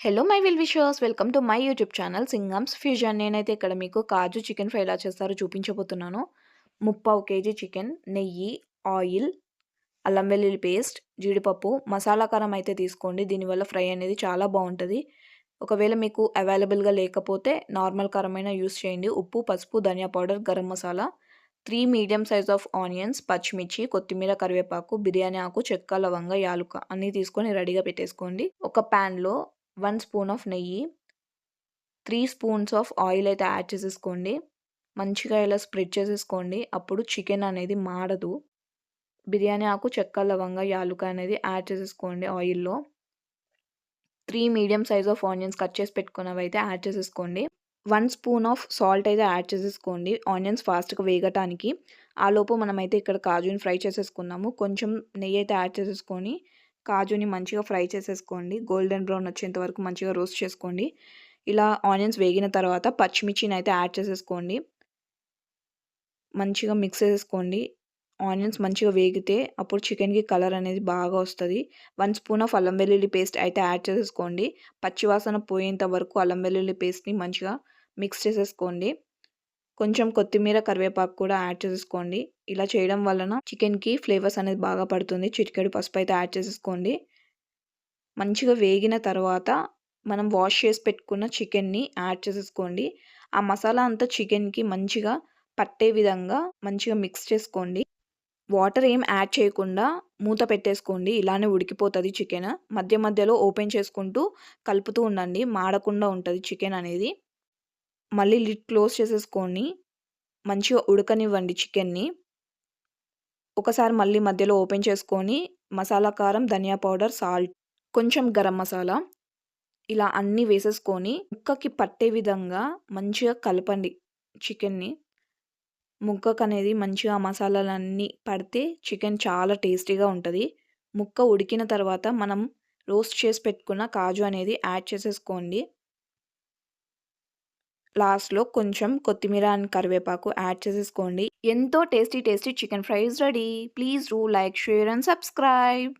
Hello my will wishers welcome to my YouTube channel Singams fusion నేనైతే ఇక్కడ మీకు కాజు chicken fry ఎలా చేస్తారో చూపించబోతున్నాను. ముప్పావు కేజీ చికెన్ నెయ్యి ఆయిల్ అల్లం వెల్లుల్లి పేస్ట్ జీడిపప్పు మసాలా కారం అయితే తీసుకోండి. దీనివల్ల ఫ్రై అనేది చాలా బాగుంటుంది. ఒకవేళ మీకు అవైలబుల్గా లేకపోతే నార్మల్ కారమైనా యూస్ చేయండి. ఉప్పు పసుపు ధనియా powder garam masala three medium size of onions పచ్చిమిర్చి కొత్తిమీర కరివేపాకు బిర్యానీ ఆకు చెక్క లవంగ యాలుక అన్నీ తీసుకొని రెడీగా పెట్టేసుకోండి. ఒక ప్యాన్లో వన్ స్పూన్ ఆఫ్ నెయ్యి త్రీ స్పూన్స్ ఆఫ్ ఆయిల్ అయితే యాడ్ చేసేసుకోండి. మంచిగా ఇలా స్ప్రెడ్ చేసేసుకోండి. అప్పుడు చికెన్ అనేది మాడదు బిర్యానీ ఆకు చెక్క లవంగ యాలుక అనేది యాడ్ చేసేసుకోండి ఆయిల్లో. Three medium size of onions cut చేసి పెట్టుకున్నవి అయితే యాడ్ చేసేసుకోండి. వన్ స్పూన్ ఆఫ్ సాల్ట్ అయితే యాడ్ చేసేసుకోండి ఆనియన్స్ ఫాస్ట్గా వేగటానికి. ఆలోపు మనమైతే ఇక్కడ కాజుని ఫ్రై చేసేసుకున్నాము. కొంచెం నెయ్యి అయితే యాడ్ చేసేసుకొని కాజుని మంచిగా ఫ్రై చేసేసుకోండి. గోల్డెన్ బ్రౌన్ వచ్చేంత వరకు మంచిగా రోస్ట్ చేసుకోండి. ఇలా ఆనియన్స్ వేగిన తర్వాత పచ్చిమిర్చిని అయితే యాడ్ చేసేసుకోండి. మంచిగా మిక్స్ చేసేసుకోండి. ఆనియన్స్ మంచిగా వేగితే అప్పుడు చికెన్కి కలర్ అనేది బాగా వస్తుంది. వన్ స్పూన్ ఆఫ్ అల్లం వెల్లుల్లి పేస్ట్ అయితే యాడ్ చేసేసుకోండి. పచ్చివాసన పోయేంత వరకు అల్లం వెల్లుల్లి పేస్ట్ని మంచిగా మిక్స్ చేసేసుకోండి. కొంచెం కొత్తిమీర కరివేపాకు కూడా యాడ్ చేసేసుకోండి ఇలా చేయడం వలన చికెన్కి ఫ్లేవర్స్ అనేది బాగా పడుతుంది. చిటికెడు పసుపు అయితే యాడ్ చేసేసుకోండి. మంచిగా వేగిన తర్వాత మనం వాష్ చేసి పెట్టుకున్న చికెన్ని యాడ్ చేసేసుకోండి. ఆ మసాలా అంతా చికెన్కి మంచిగా పట్టే విధంగా మంచిగా మిక్స్ చేసుకోండి. వాటర్ ఏం యాడ్ చేయకుండా మూత పెట్టేసుకోండి. ఇలానే ఉడికిపోతుంది చికెన్. మధ్య మధ్యలో ఓపెన్ చేసుకుంటూ కలుపుతూ ఉండండి. మాడకుండా ఉంటుంది చికెన్ అనేది. మళ్ళీ లిడ్ క్లోజ్ చేసేసుకొని మంచిగా ఉడకనివ్వండి చికెన్ని. ఒకసారి మళ్ళీ మధ్యలో ఓపెన్ చేసుకొని మసాలా కారం ధనియా పౌడర్ సాల్ట్ కొంచెం గరం మసాలా ఇలా అన్నీ వేసేసుకొని ముక్కకి పట్టే విధంగా మంచిగా కలపండి చికెన్ని. ముక్కకు అనేది మంచిగా మసాలాలన్నీ పడితే చికెన్ చాలా టేస్టీగా ఉంటుంది. ముక్క ఉడికిన తర్వాత మనం రోస్ట్ చేసి పెట్టుకున్న కాజు అనేది యాడ్ చేసేసుకోండి. లాస్ట్లో కొంచెం కొత్తిమీర అండ్ కరివేపాకు యాడ్ చేసేసుకోండి. ఎంతో tasty tasty chicken fries ready. Please do like share and subscribe.